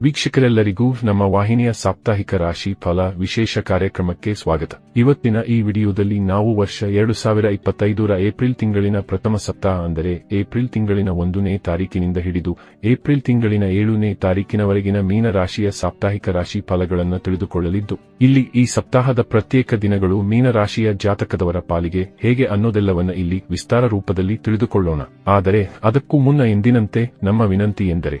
ವೀಕ್ಷಕರೆಲ್ಲರಿಗೂ ನಮ್ಮ ವಾಹಿನಿಯ ಸಾಪ್ತಾಹಿಕ ರಾಶಿ ಫಲ ವಿಶೇಷ ಕಾರ್ಯಕ್ರಮಕ್ಕೆ ಸ್ವಾಗತ. ಇವತ್ತಿನ ಈ ವಿಡಿಯೋದಲ್ಲಿ ನಾವು ವರ್ಷ ಎರಡು ಸಾವಿರ ಇಪ್ಪತ್ತೈದರ ಏಪ್ರಿಲ್ ತಿಂಗಳಿನ ಪ್ರಥಮ ಸಪ್ತಾಹ ಅಂದರೆ ಏಪ್ರಿಲ್ ತಿಂಗಳಿನ ಒಂದನೇ ತಾರೀಕಿನಿಂದ ಹಿಡಿದು ಏಪ್ರಿಲ್ ತಿಂಗಳಿನ ಏಳನೇ ತಾರೀಕಿನವರೆಗಿನ ಮೀನ ರಾಶಿಯ ಸಾಪ್ತಾಹಿಕ ರಾಶಿ ಫಲಗಳನ್ನು ತಿಳಿದುಕೊಳ್ಳಲಿದ್ದು, ಇಲ್ಲಿ ಈ ಸಪ್ತಾಹದ ಪ್ರತ್ಯೇಕ ದಿನಗಳು ಮೀನ ರಾಶಿಯ ಜಾತಕದವರ ಪಾಲಿಗೆ ಹೇಗೆ ಅನ್ನೋದೆಲ್ಲವನ್ನ ಇಲ್ಲಿ ವಿಸ್ತಾರ ರೂಪದಲ್ಲಿ ತಿಳಿದುಕೊಳ್ಳೋಣ. ಆದರೆ ಅದಕ್ಕೂ ಮುನ್ನ ಎಂದಿನಂತೆ ನಮ್ಮ ವಿನಂತಿ ಎಂದರೆ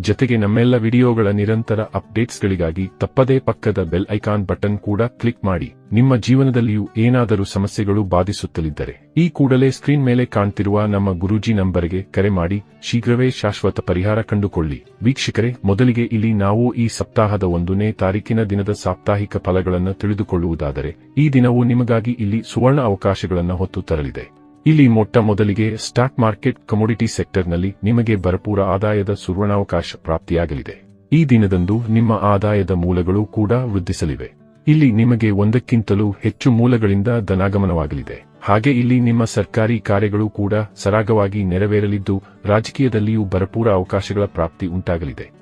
ಜೊತೆಗೆ ನಮ್ಮೆಲ್ಲ ವಿಡಿಯೋಗಳ ನಿರಂತರ ಅಪ್ಡೇಟ್ಸ್ಗಳಿಗಾಗಿ ತಪ್ಪದೇ ಪಕ್ಕದ ಬೆಲ್ ಐಕಾನ್ ಬಟನ್ ಕೂಡ ಕ್ಲಿಕ್ ಮಾಡಿ. ನಿಮ್ಮ ಜೀವನದಲ್ಲಿಯೂ ಏನಾದರೂ ಸಮಸ್ಯೆಗಳು ಬಾಧಿಸುತ್ತಲಿದ್ದರೆ ಈ ಕೂಡಲೇ ಸ್ಕ್ರೀನ್ ಮೇಲೆ ಕಾಣ್ತಿರುವ ನಮ್ಮ ಗುರೂಜಿ ನಂಬರ್ಗೆ ಕರೆ ಮಾಡಿ. ಶೀಘ್ರವೇ ಶಾಶ್ವತ ಪರಿಹಾರ ಕಂಡುಕೊಳ್ಳಿ. ವೀಕ್ಷಕರೇ, ಮೊದಲಿಗೆ ಇಲ್ಲಿ ನಾವು ಈ ಸಪ್ತಾಹದ ಒಂದನೇ ತಾರೀಕಿನ ದಿನದ ಸಾಪ್ತಾಹಿಕ ಫಲಗಳನ್ನು ತಿಳಿದುಕೊಳ್ಳುವುದಾದರೆ ಈ ದಿನವು ನಿಮಗಾಗಿ ಇಲ್ಲಿ ಸುವರ್ಣ ಅವಕಾಶಗಳನ್ನು ಹೊತ್ತು ತರಲಿದೆ. ಇಲ್ಲಿ ಮೊಟ್ಟ ಮೊದಲಿಗೆ ಸ್ಟಾಕ್ ಮಾರ್ಕೆಟ್ ಕಮೋಡಿಟಿ ಸೆಕ್ಟರ್ನಲ್ಲಿ ನಿಮಗೆ ಭರಪೂರ ಆದಾಯದ ಸುವರ್ಣಾವಕಾಶ ಪ್ರಾಪ್ತಿಯಾಗಲಿದೆ. ಈ ದಿನದಂದು ನಿಮ್ಮ ಆದಾಯದ ಮೂಲಗಳು ಕೂಡ ವೃದ್ಧಿಸಲಿವೆ. ಇಲ್ಲಿ ನಿಮಗೆ ಒಂದಕ್ಕಿಂತಲೂ ಹೆಚ್ಚು ಮೂಲಗಳಿಂದ ಧನಾಗಮನವಾಗಲಿದೆ. ಹಾಗೆ ಇಲ್ಲಿ ನಿಮ್ಮ ಸರ್ಕಾರಿ ಕಾರ್ಯಗಳು ಕೂಡ ಸರಾಗವಾಗಿ ನೆರವೇರಲಿದ್ದು, ರಾಜಕೀಯದಲ್ಲಿಯೂ ಭರಪೂರ ಅವಕಾಶಗಳ ಪ್ರಾಪ್ತಿ ಉಂಟಾಗಲಿದೆ.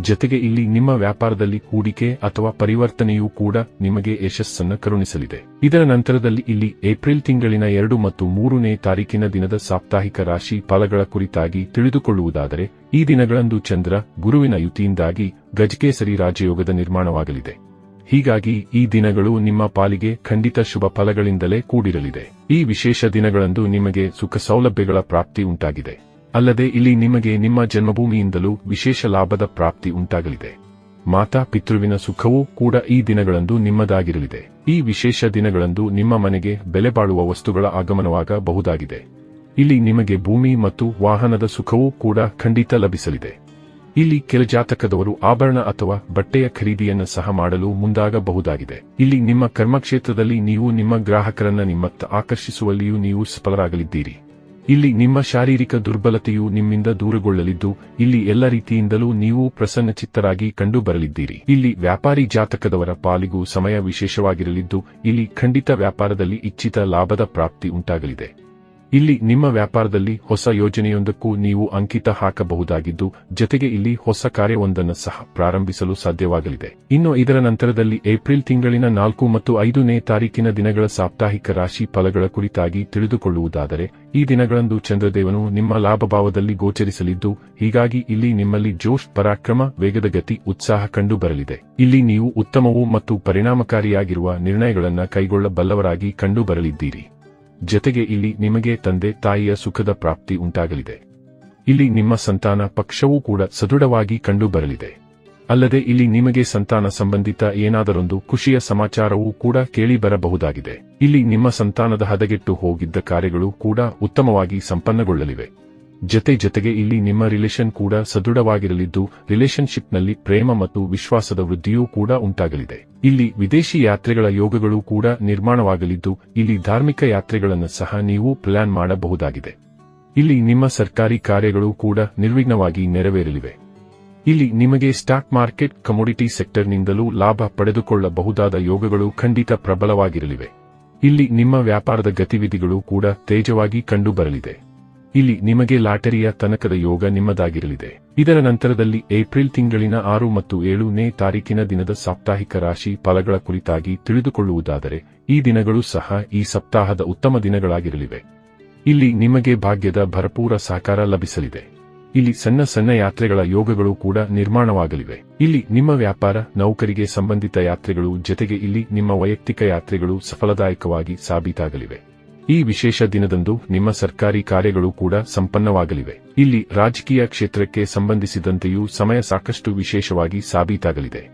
ಜತೆಗೆ ಇಲ್ಲಿ ನಿಮ್ಮ ವ್ಯಾಪಾರದಲ್ಲಿ ಹೂಡಿಕೆ ಅಥವಾ ಪರಿವರ್ತನೆಯೂ ಕೂಡ ನಿಮಗೆ ಯಶಸ್ಸನ್ನು ಕರುಣಿಸಲಿದೆ. ಇದರ ನಂತರದಲ್ಲಿ ಇಲ್ಲಿ ಏಪ್ರಿಲ್ ತಿಂಗಳಿನ ಎರಡು ಮತ್ತು ಮೂರನೇ ತಾರೀಕಿನ ದಿನದ ಸಾಪ್ತಾಹಿಕ ರಾಶಿ ಫಲಗಳ ಕುರಿತಾಗಿ ತಿಳಿದುಕೊಳ್ಳುವುದಾದರೆ, ಈ ದಿನಗಳಂದು ಚಂದ್ರ ಗುರುವಿನ ಯುತಿಯಿಂದಾಗಿ ಗಜಕೇಸರಿ ರಾಜಯೋಗದ ನಿರ್ಮಾಣವಾಗಲಿದೆ. ಹೀಗಾಗಿ ಈ ದಿನಗಳು ನಿಮ್ಮ ಪಾಲಿಗೆ ಖಂಡಿತ ಶುಭ ಫಲಗಳಿಂದಲೇ ಕೂಡಿರಲಿದೆ. ಈ ವಿಶೇಷ ದಿನಗಳಂದು ನಿಮಗೆ ಸುಖ ಸೌಲಭ್ಯಗಳ ಪ್ರಾಪ್ತಿ ಉಂಟಾಗಿದೆ. ಅಲ್ಲದೆ ಇಲ್ಲಿ ನಿಮಗೆ ನಿಮ್ಮ ಜನ್ಮಭೂಮಿಯಿಂದಲೂ ವಿಶೇಷ ಲಾಭದ ಪ್ರಾಪ್ತಿ ಉಂಟಾಗಲಿದೆ. ಮಾತಾ ಪಿತೃವಿನ ಸುಖವೂ ಕೂಡ ಈ ದಿನಗಳಂದು ನಿಮ್ಮದಾಗಿರಲಿದೆ. ಈ ವಿಶೇಷ ದಿನಗಳಂದು ನಿಮ್ಮ ಮನೆಗೆ ಬೆಲೆ ಬಾಳುವ ವಸ್ತುಗಳ ಆಗಮನವಾಗಬಹುದಾಗಿದೆ. ಇಲ್ಲಿ ನಿಮಗೆ ಭೂಮಿ ಮತ್ತು ವಾಹನದ ಸುಖವೂ ಕೂಡ ಖಂಡಿತ ಲಭಿಸಲಿದೆ. ಇಲ್ಲಿ ಕೆಲ ಜಾತಕದವರು ಆಭರಣ ಅಥವಾ ಬಟ್ಟೆಯ ಖರೀದಿಯನ್ನು ಸಹ ಮಾಡಲು ಮುಂದಾಗಬಹುದಾಗಿದೆ. ಇಲ್ಲಿ ನಿಮ್ಮ ಕರ್ಮಕ್ಷೇತ್ರದಲ್ಲಿ ನೀವು ನಿಮ್ಮ ಗ್ರಾಹಕರನ್ನ ನಿಮ್ಮತ್ತ ಆಕರ್ಷಿಸುವಲ್ಲಿಯೂ ನೀವು ಸಫಲರಾಗಲಿದ್ದೀರಿ. ಇಲ್ಲಿ ನಿಮ್ಮ ಶಾರೀರಿಕ ದುರ್ಬಲತೆಯು ನಿಮ್ಮಿಂದ ದೂರಗೊಳ್ಳಲಿದ್ದು, ಇಲ್ಲಿ ಎಲ್ಲ ರೀತಿಯಿಂದಲೂ ನೀವು ಪ್ರಸನ್ನಚಿತ್ತರಾಗಿ ಕಂಡುಬರಲಿದ್ದೀರಿ. ಇಲ್ಲಿ ವ್ಯಾಪಾರಿ ಜಾತಕದವರ ಪಾಲಿಗೂ ಸಮಯ ವಿಶೇಷವಾಗಿರಲಿದ್ದು, ಇಲ್ಲಿ ಖಂಡಿತ ವ್ಯಾಪಾರದಲ್ಲಿ ಇಚ್ಛಿತ ಲಾಭದ ಪ್ರಾಪ್ತಿ ಉಂಟಾಗಲಿದೆ. ಇಲ್ಲಿ ನಿಮ್ಮ ವ್ಯಾಪಾರದಲ್ಲಿ ಹೊಸ ಯೋಜನೆಯೊಂದಕ್ಕೂ ನೀವು ಅಂಕಿತ ಹಾಕಬಹುದಾಗಿದ್ದು, ಜತೆಗೆ ಇಲ್ಲಿ ಹೊಸ ಕಾರ್ಯವೊಂದನ್ನು ಸಹ ಪ್ರಾರಂಭಿಸಲು ಸಾಧ್ಯವಾಗಲಿದೆ. ಇನ್ನು ಇದರ ನಂತರದಲ್ಲಿ ಏಪ್ರಿಲ್ ತಿಂಗಳಿನ ನಾಲ್ಕು ಮತ್ತು ಐದನೇ ತಾರೀಕಿನ ದಿನಗಳ ಸಾಪ್ತಾಹಿಕ ರಾಶಿ ಫಲಗಳ ಕುರಿತಾಗಿ ತಿಳಿದುಕೊಳ್ಳುವುದಾದರೆ, ಈ ದಿನಗಳಂದು ಚಂದ್ರದೇವನು ನಿಮ್ಮ ಲಾಭಭಾವದಲ್ಲಿ ಗೋಚರಿಸಲಿದ್ದು, ಹೀಗಾಗಿ ಇಲ್ಲಿ ನಿಮ್ಮಲ್ಲಿ ಜೋಶ್ ಪರಾಕ್ರಮ, ವೇಗದ ಗತಿ, ಉತ್ಸಾಹ ಕಂಡು ಬರಲಿದೆ ಇಲ್ಲಿ ನೀವು ಉತ್ತಮವೂ ಮತ್ತು ಪರಿಣಾಮಕಾರಿಯಾಗಿರುವ ನಿರ್ಣಯಗಳನ್ನು ಕೈಗೊಳ್ಳಬಲ್ಲವರಾಗಿ ಕಂಡು ಬರಲಿದ್ದೀರಿ ಜತೆಗೆ ಇಲ್ಲಿ ನಿಮಗೆ ತಂದೆ ತಾಯಿಯ ಸುಖದ ಪ್ರಾಪ್ತಿ ಉಂಟಾಗಲಿದೆ. ಇಲ್ಲಿ ನಿಮ್ಮ ಸಂತಾನ ಪಕ್ಷವೂ ಕೂಡ ಸದೃಢವಾಗಿ ಕಂಡುಬರಲಿದೆ. ಅಲ್ಲದೆ ಇಲ್ಲಿ ನಿಮಗೆ ಸಂತಾನ ಸಂಬಂಧಿತ ಏನಾದರೊಂದು ಖುಷಿಯ ಸಮಾಚಾರವೂ ಕೂಡ ಕೇಳಿ ಬರಬಹುದಾಗಿದೆ ಇಲ್ಲಿ ನಿಮ್ಮ ಸಂತಾನದ ಹದಗೆಟ್ಟು ಹೋಗಿದ್ದ ಕಾರ್ಯಗಳು ಕೂಡ ಉತ್ತಮವಾಗಿ ಸಂಪನ್ನಗೊಳ್ಳಲಿವೆ. ಜತೆ ಜತೆಗೆ ಇಲ್ಲಿ ನಿಮ್ಮ ರಿಲೇಷನ್ ಕೂಡ ಸದೃಢವಾಗಿರಲಿದ್ದು ರಿಲೇಶನ್ಶಿಪ್ನಲ್ಲಿ ಪ್ರೇಮ ಮತ್ತು ವಿಶ್ವಾಸದ ವೃದ್ಧಿಯೂ ಕೂಡ ಉಂಟಾಗಲಿದೆ. ಇಲ್ಲಿ ವಿದೇಶಿ ಯಾತ್ರೆಗಳ ಯೋಗಗಳು ಕೂಡ ನಿರ್ಮಾಣವಾಗಲಿದ್ದು, ಇಲ್ಲಿ ಧಾರ್ಮಿಕ ಯಾತ್ರೆಗಳನ್ನು ಸಹ ನೀವು ಪ್ಲಾನ್ ಮಾಡಬಹುದಾಗಿದೆ. ಇಲ್ಲಿ ನಿಮ್ಮ ಸರ್ಕಾರಿ ಕಾರ್ಯಗಳು ಕೂಡ ನಿರ್ವಿಘ್ನವಾಗಿ ನೆರವೇರಲಿವೆ. ಇಲ್ಲಿ ನಿಮಗೆ ಸ್ಟಾಕ್ ಮಾರ್ಕೆಟ್ ಕಮೋಡಿಟಿ ಸೆಕ್ಟರ್ನಿಂದಲೂ ಲಾಭ ಪಡೆದುಕೊಳ್ಳಬಹುದಾದ ಯೋಗಗಳು ಖಂಡಿತ ಪ್ರಬಲವಾಗಿರಲಿವೆ. ಇಲ್ಲಿ ನಿಮ್ಮ ವ್ಯಾಪಾರದ ಗತಿವಿಧಿಗಳು ಕೂಡ ತೇಜವಾಗಿ ಕಂಡುಬರಲಿದೆ. ಇಲ್ಲಿ ನಿಮಗೆ ಲಾಟರಿಯ ತನಕದ ಯೋಗ ನಿಮ್ಮದಾಗಿರಲಿದೆ. ಇದರ ನಂತರದಲ್ಲಿ ಏಪ್ರಿಲ್ ತಿಂಗಳಿನ ಆರು ಮತ್ತು ಏಳನೇ ತಾರೀಕಿನ ದಿನದ ಸಾಪ್ತಾಹಿಕ ರಾಶಿ ಫಲಗಳ ಕುರಿತಾಗಿ ತಿಳಿದುಕೊಳ್ಳುವುದಾದರೆ, ಈ ದಿನಗಳು ಸಹ ಈ ಸಪ್ತಾಹದ ಉತ್ತಮ ದಿನಗಳಾಗಿರಲಿವೆ. ಇಲ್ಲಿ ನಿಮಗೆ ಭಾಗ್ಯದ ಭರಪೂರ ಸಹಕಾರ ಲಭಿಸಲಿದೆ. ಇಲ್ಲಿ ಸಣ್ಣ ಸಣ್ಣ ಯಾತ್ರೆಗಳ ಯೋಗಗಳು ಕೂಡ ನಿರ್ಮಾಣವಾಗಲಿವೆ. ಇಲ್ಲಿ ನಿಮ್ಮ ವ್ಯಾಪಾರ, ನೌಕರಿಗೆ ಸಂಬಂಧಿತ ಯಾತ್ರೆಗಳು ಜತೆಗೆ ಇಲ್ಲಿ ನಿಮ್ಮ ವೈಯಕ್ತಿಕ ಯಾತ್ರೆಗಳು ಸಫಲದಾಯಕವಾಗಿ ಸಾಬೀತಾಗಲಿವೆ. ಈ ವಿಶೇಷ ದಿನದಂದು ನಿಮ್ಮ ಸರ್ಕಾರಿ ಕಾರ್ಯಗಳು ಕೂಡ ಸಂಪನ್ನವಾಗಲಿವೆ. ಇಲ್ಲಿ ರಾಜಕೀಯ ಕ್ಷೇತ್ರಕ್ಕೆ ಸಂಬಂಧಿಸಿದಂತೆಯೂ ಸಮಯ ಸಾಕಷ್ಟು ವಿಶೇಷವಾಗಿ ಸಾಬೀತಾಗಲಿದೆ.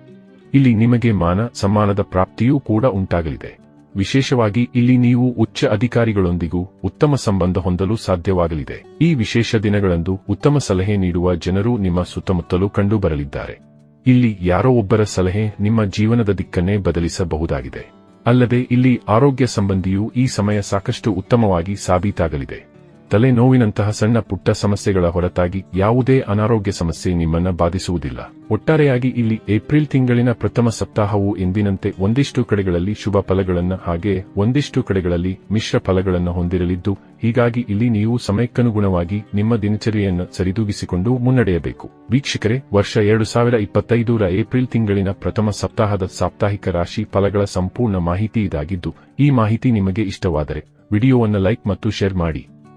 ಇಲ್ಲಿ ನಿಮಗೆ ಮಾನ ಸಮ್ಮಾನದ ಪ್ರಾಪ್ತಿಯೂ ಕೂಡ ಉಂಟಾಗಲಿದೆ. ವಿಶೇಷವಾಗಿ ಇಲ್ಲಿ ನೀವು ಉಚ್ಚ ಅಧಿಕಾರಿಗಳೊಂದಿಗೂ ಉತ್ತಮ ಸಂಬಂಧ ಹೊಂದಲು ಸಾಧ್ಯವಾಗಲಿದೆ. ಈ ವಿಶೇಷ ದಿನಗಳಂದು ಉತ್ತಮ ಸಲಹೆ ನೀಡುವ ಜನರು ನಿಮ್ಮ ಸುತ್ತಮುತ್ತಲೂ ಕಂಡುಬರಲಿದ್ದಾರೆ. ಇಲ್ಲಿ ಯಾರೋ ಒಬ್ಬರ ಸಲಹೆ ನಿಮ್ಮ ಜೀವನದ ದಿಕ್ಕನ್ನೇ ಬದಲಿಸಬಹುದಾಗಿದೆ. ಅಲ್ಲದೆ ಇಲ್ಲಿ ಆರೋಗ್ಯ ಸಂಬಂಧಿಯೂ ಈ ಸಮಯ ಸಾಕಷ್ಟು ಉತ್ತಮವಾಗಿ ಸಾಬೀತಾಗಲಿದೆ. ತಲೆನೋವಿನಂತಹ ಸಣ್ಣ ಪುಟ್ಟ ಸಮಸ್ಯೆಗಳ ಹೊರತಾಗಿ ಯಾವುದೇ ಅನಾರೋಗ್ಯ ಸಮಸ್ಯೆ ನಿಮ್ಮನ್ನ ಬಾಧಿಸುವುದಿಲ್ಲ. ಒಟ್ಟಾರೆಯಾಗಿ ಇಲ್ಲಿ ಏಪ್ರಿಲ್ ತಿಂಗಳಿನ ಪ್ರಥಮ ಸಪ್ತಾಹವು ಎಂದಿನಂತೆ ಒಂದಿಷ್ಟು ಕಡೆಗಳಲ್ಲಿ ಶುಭ ಫಲಗಳನ್ನು ಹಾಗೆ ಒಂದಿಷ್ಟು ಕಡೆಗಳಲ್ಲಿ ಮಿಶ್ರ ಫಲಗಳನ್ನು ಹೊಂದಿರಲಿದ್ದು, ಹೀಗಾಗಿ ಇಲ್ಲಿ ನೀವು ಸಮಯಕ್ಕನುಗುಣವಾಗಿ ನಿಮ್ಮ ದಿನಚರಿಯನ್ನು ಸರಿದೂಗಿಸಿಕೊಂಡು ಮುನ್ನಡೆಯಬೇಕು. ವೀಕ್ಷಕರೇ, ವರ್ಷ ಎರಡು ಸಾವಿರ ಇಪ್ಪತ್ತೈದರ ಏಪ್ರಿಲ್ ತಿಂಗಳಿನ ಪ್ರಥಮ ಸಪ್ತಾಹದ ಸಾಪ್ತಾಹಿಕ ರಾಶಿ ಫಲಗಳ ಸಂಪೂರ್ಣ ಮಾಹಿತಿ ಇದಾಗಿದ್ದು, ಈ ಮಾಹಿತಿ ನಿಮಗೆ ಇಷ್ಟವಾದರೆ ವಿಡಿಯೋವನ್ನು ಲೈಕ್ ಮತ್ತು ಶೇರ್ ಮಾಡಿ.